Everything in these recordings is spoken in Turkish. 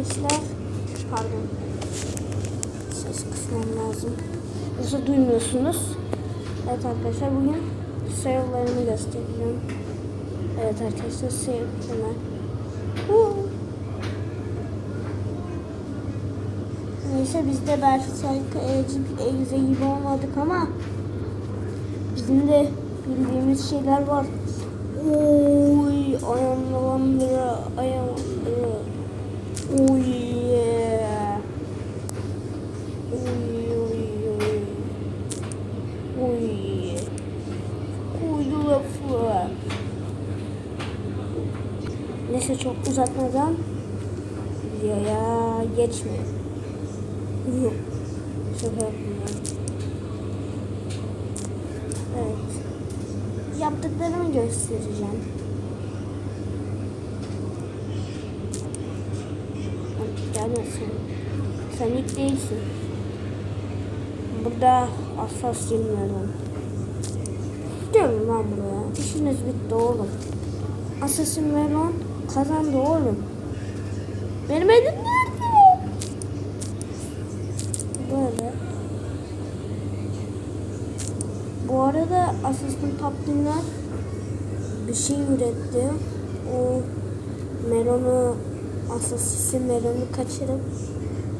gençler. Pardon. Ses kısmam lazım. Yoksa duymuyorsunuz. Evet arkadaşlar bugün sayılarını göstereceğim. Evet arkadaşlar sayı hemen. Huu. Neyse biz de Egze gibi olmadık ama bizim de bildiğimiz şeyler var. Oy ayağımlandıra ayağımlandıra. Oy yeah. Oy oy oy. Oy. Koydu lafı. Neyse çok uzatmadan videoya geçmeyin. Yok. Şaka yaptım ya. Evet. Yaptıklarımı göstereceğim. Hadi Gelme sen. İlk değilsin. Burada asas bilmiyorum. Gidiyorum lan buraya. İşiniz bitti oğlum. Assassin Melon kazandı oğlum. Benim elim nerede? Böyle. Bu arada Assassin Paplinler bir şey üretti. O Melon'u Assassin Melon'u kaçırıp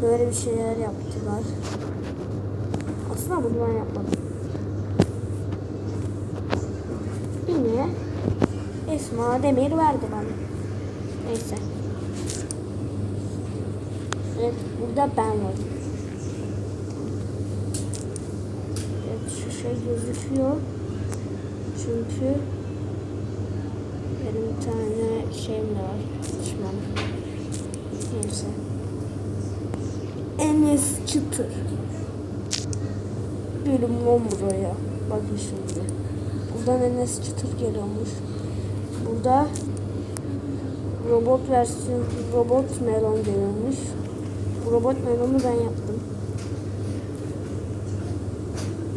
böyle bir şeyler yaptılar. Aslında bunu ben yapmadım. Yine Esma Demir verdi bana. Neyse. Evet burada ben varım. Evet şu şey gözüküyor. Çünkü benim tane şeyim de var. Düşman. Neyse. Enes Çıtır. Bölüm lan buraya. Bakın şimdi. Buradan Enes Çıtır geliyormuş. Burada robot versiyon robot melon geliyormuş. Bu robot melonu ben yaptım.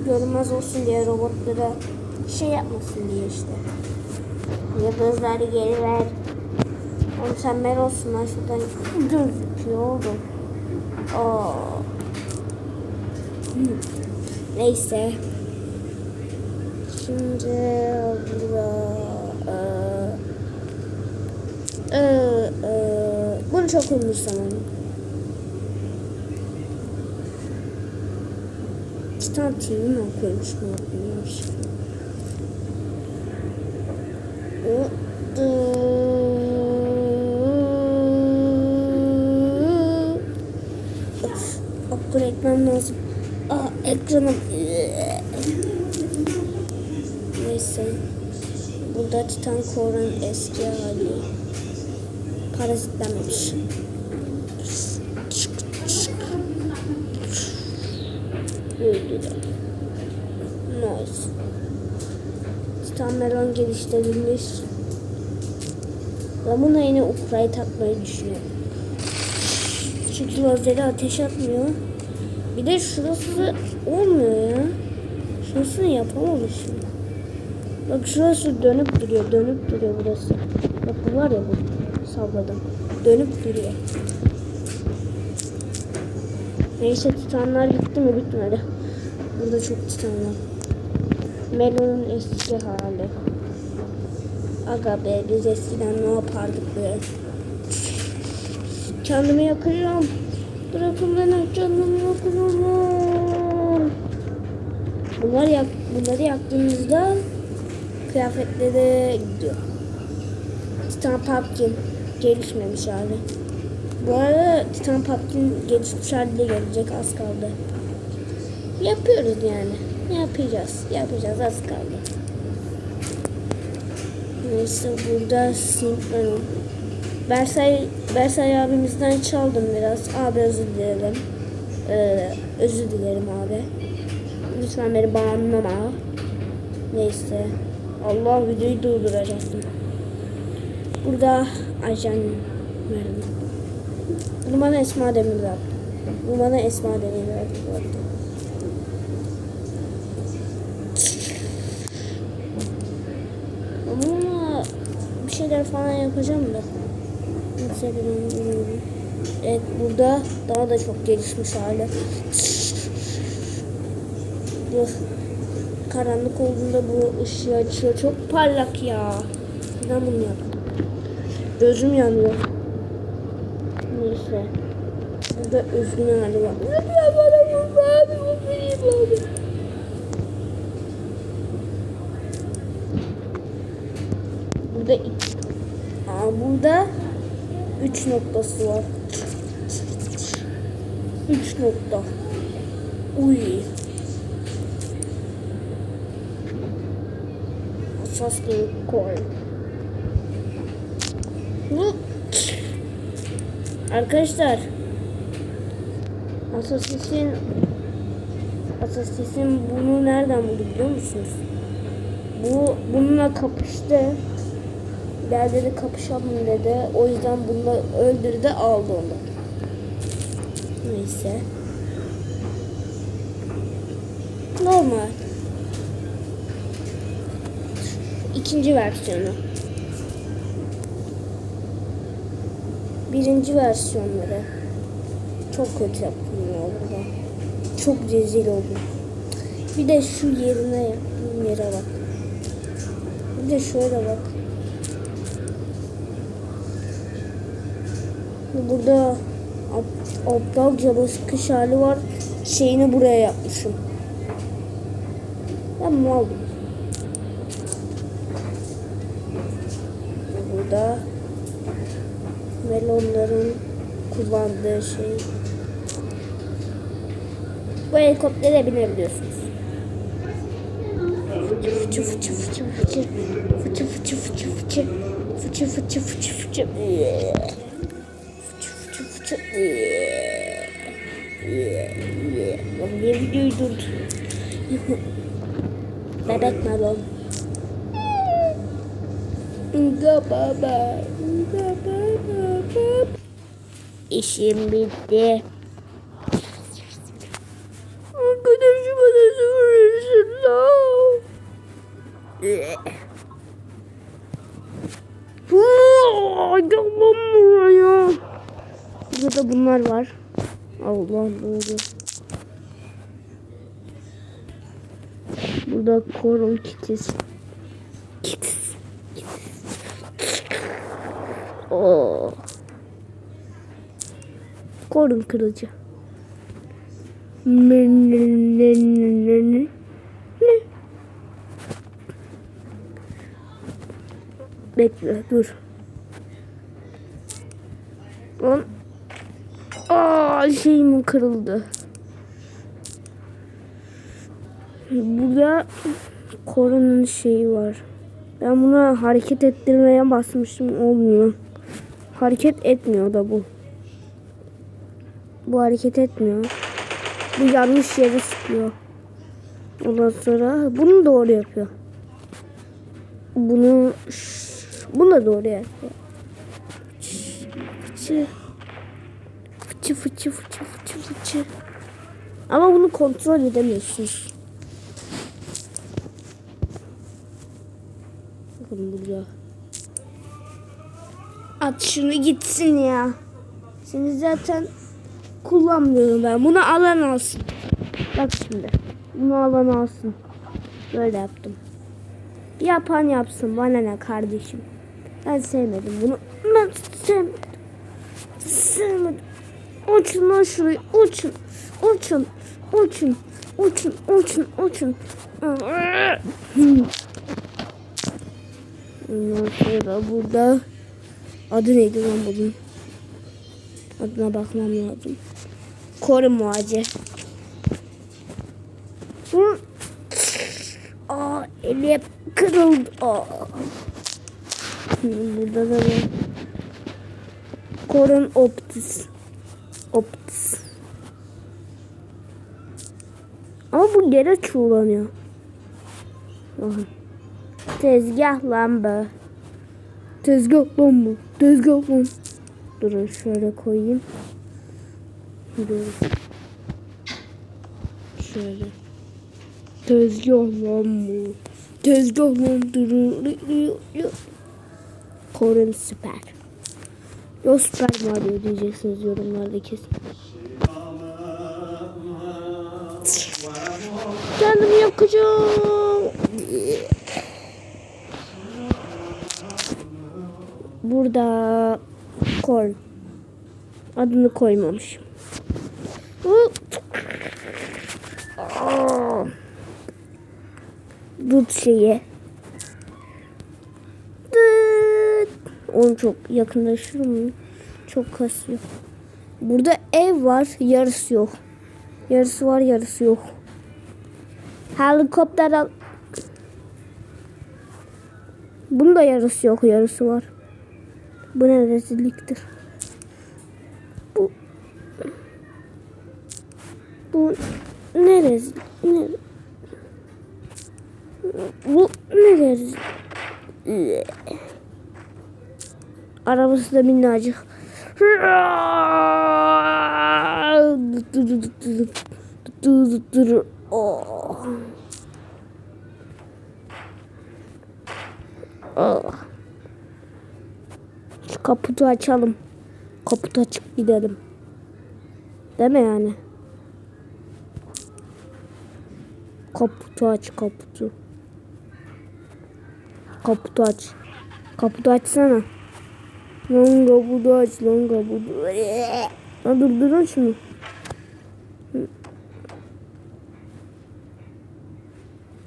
Görünmez olsun diye robotlara şey yapmasın diye işte. Yıldızları geri ver. Oğlum sen melonsun lan şuradan gözüküyor oğlum. Aa. Neyse. Şimdi burada e, e, bunu çok umursamam. Titan TV mi okuyormuş mu okumuyormuş. Of, upgrade etmem lazım. Aa, ekranım. Neyse. Burada Titan Core'un eski hali. Parazitlenmemiş. Öldü de. Nice. Titan Melon geliştirilmiş. Buna yine Ukrayna takmayı düşünüyorum. Çünkü lazeri ateş atmıyor. Bir de şurası olmuyor ya. Şurasını yapamamışım. Bak şurası dönüp duruyor. Dönüp duruyor burası. Bak bu var ya bu. Salladım. Dönüp duruyor. Neyse titanlar gitti mi bitmedi. Burada çok titan var. Melon'un eski hali. Aga be biz eskiden ne yapardık be. Kendimi yakacağım. Bırakın beni kendimi yakacağım. Bunlar yak bunları yaktığımızda kıyafetleri gidiyor. Titan Pumpkin gelişmemiş hali. Bu arada Titan Pumpkin gelişmiş hali de gelecek az kaldı. Yapıyoruz yani. Yapacağız. Yapacağız az kaldı. Neyse burada Simple'ın Bersay, Bersay abimizden çaldım biraz. Abi özür dilerim. Ee, özür dilerim abi. Lütfen beni bağlanmama. Neyse. Allah videoyu durduracaktım. Burada ajan verdim. Bunu bana Esma Demir verdi. Bu Esma Demir verdi. bu arada. Ama bir şeyler falan yapacağım da. Evet burada daha da çok gelişmiş hali. Dur. Karanlık olduğunda bu ışığı açıyor. Çok parlak ya. Yaptım? Gözüm yanıyor. Neyse. Burada üzgün hali var. Yapıyor bana bu abi? Benim abi. Burada iki. Aa, burada üç noktası var. Üç nokta. Uy. Assassin's Creed. Bu Arkadaşlar Assassin Assassin bunu nereden buldu biliyor musunuz? Bu bununla kapıştı. Gel dedi kapışalım dedi. O yüzden bunu öldürdü aldı onu. Neyse. Normal. İkinci versiyonu. Birinci versiyonları. Çok kötü yaptım ya burada. Çok rezil oldum. Bir de şu yerine yaptığım yere bak. Bir de şöyle bak. Burada ap- aptalca basıkış hali var. Şeyini buraya yapmışım. Ben malım. Burada melonların kullandığı şey. Bu helikoptere binebiliyorsunuz. Fıçı fıçı fıçı fıçı fıçı fıçı fıçı fıçı fıçı fıçı fıçı fıçı fıçı fıçı Lan niye videoyu durdu? Bebek melon. Ga baba. Ga baba. İşim bitti. Arkadaşıma nasıl vurursun? Gelmem buraya. Burada bunlar var. Allah böyle. Burada korun kitis. Kitis. Oo. Korun. Ne? Bekle dur. Lan. Aa şeyim kırıldı. Burada korunun şeyi var. Ben buna hareket ettirmeye basmıştım olmuyor. Hareket etmiyor da bu. Bu hareket etmiyor. Bu yanlış yere sıkıyor. Ondan sonra bunu doğru yapıyor. Bunu bunu da doğru yapıyor. Fıçı fıçı fıçı fıçı fıçı fıçı. Ama bunu kontrol edemiyorsunuz. Bakın burada. At şunu gitsin ya. Seni zaten kullanmıyorum ben. Bunu alan alsın. Bak şimdi. Bunu alan alsın. Böyle yaptım. Yapan yapsın. Bana ne kardeşim. Ben sevmedim bunu. Ben sevmedim. Sevmedim. Uçun lan şurayı. Uçun. Uçun. Uçun. Uçun. Uçun. Uçun. Ondan sonra burada adı neydi lan bunun? Adına bakmam lazım. Korum ağacı. Aa, eli hep kırıldı. Aa. Burada da var. Korun Optis. Optis. Ama bu yere çuğlanıyor. Tezgah lamba. Tezgah lamba. Tezgah lamba. Durun şöyle koyayım. Dur. Şöyle. Tezgah lan bu. Tezgah lan durun. Korun süper. Yo Super Mario diyeceksiniz yorumlarda kesin. Kendimi yakacağım. Burada koy. Adını koymamışım. Bu- Aa. Dut şeyi. Onu çok yakınlaşır mı? Çok kasıyor. Burada ev var, yarısı yok. Yarısı var, yarısı yok. Helikopter al. Bunun da yarısı yok, yarısı var. Bu ne rezilliktir. Bu bu ne rezil ne bu ne rezil Arabası da minnacık. Oh. Oh. Şu kaputu açalım. Kaputu açıp gidelim. Değil mi yani? Kaputu aç kaputu. Kaputu aç. Kaputu açsana. Lan kaputu aç lan kaputu. Ha dur dur şunu.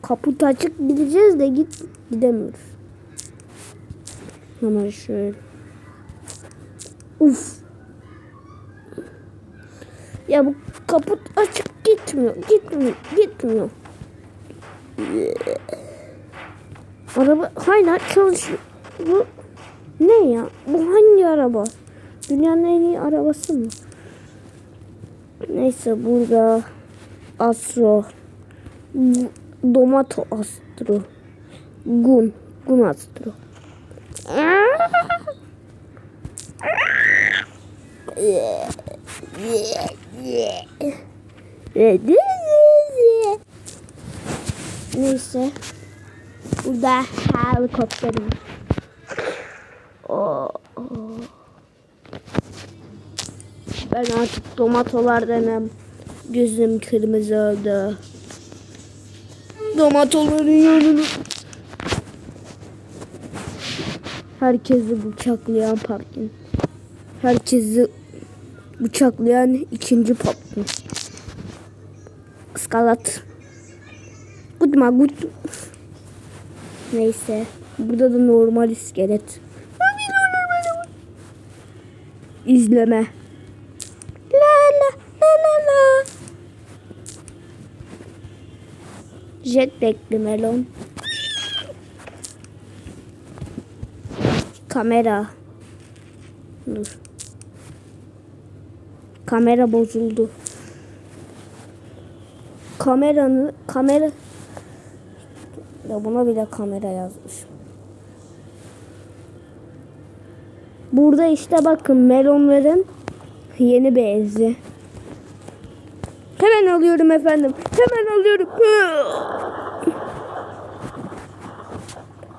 Kaput açık gideceğiz de git gidemiyoruz. Hemen şöyle. Uf. Ya bu kaput açık gitmiyor. Gitmiyor. Gitmiyor. Araba hala çalışıyor. Bu ne ya? Bu hangi araba? Dünyanın en iyi arabası mı? Neyse burada Astro Domato Astro Gun Gun Astro Neyse Burada helikopterim Oo. Ben artık domatolardanım. Gözüm kırmızı oldu. Domatoların yolunu. Herkesi bıçaklayan Pumpkin. Herkesi bıçaklayan ikinci Pumpkin. Iskalat. Gutma gut. Neyse. Burada da normal iskelet. İzleme. La la la la la. Jetpack'li melon. Kamera. Dur. Kamera bozuldu. Kameranı kamera ya buna bile kamera yazmış. Burada işte bakın melonların yeni bezi. Hemen alıyorum efendim. Hemen alıyorum.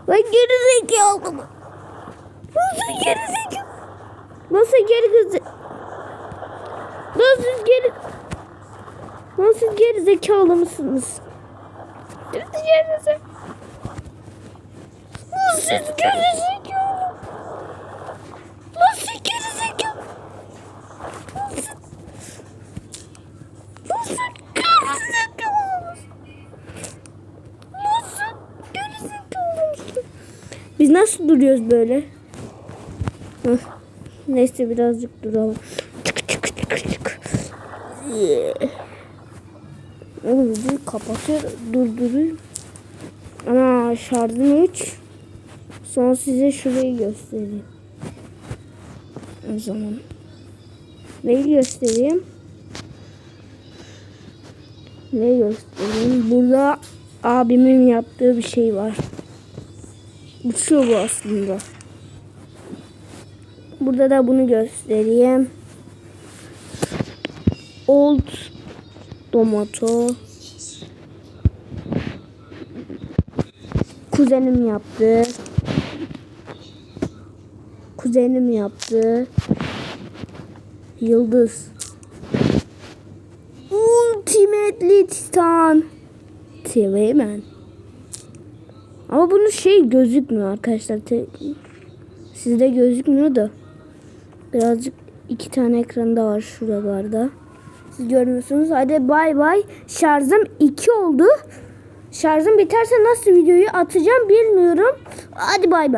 Lan geri zekalı mı? Nasıl geri zekalı? Nasıl geri zekalı? Nasıl geri... Nasıl geri zekalı mısınız? Nasıl geri zekalı? Nasıl geri zekalı? Nasıl geri zekalı? Nasıl? Nasıl geri zekalı? Nasıl geri zekalı? Biz nasıl duruyoruz böyle? Neyse birazcık duralım. Çık çık çık çık. Oğlum bir kapatıyor, durduruyor. Ana şarjım 3. Son size şurayı göstereyim. O zaman. Neyi göstereyim? Ne göstereyim? Burada abimin yaptığı bir şey var. Uçuyor bu aslında. Burada da bunu göstereyim. Old Tomato. Kuzenim yaptı. Kuzenim yaptı. Yıldız. Ultimately Titan. TV-Man. Ama bunun şey gözükmüyor arkadaşlar. Sizde gözükmüyor da. Birazcık iki tane ekranda var şuralarda. Siz görmüyorsunuz. Hadi bay bay. Şarjım 2 oldu. Şarjım biterse nasıl videoyu atacağım bilmiyorum. Hadi bay bay.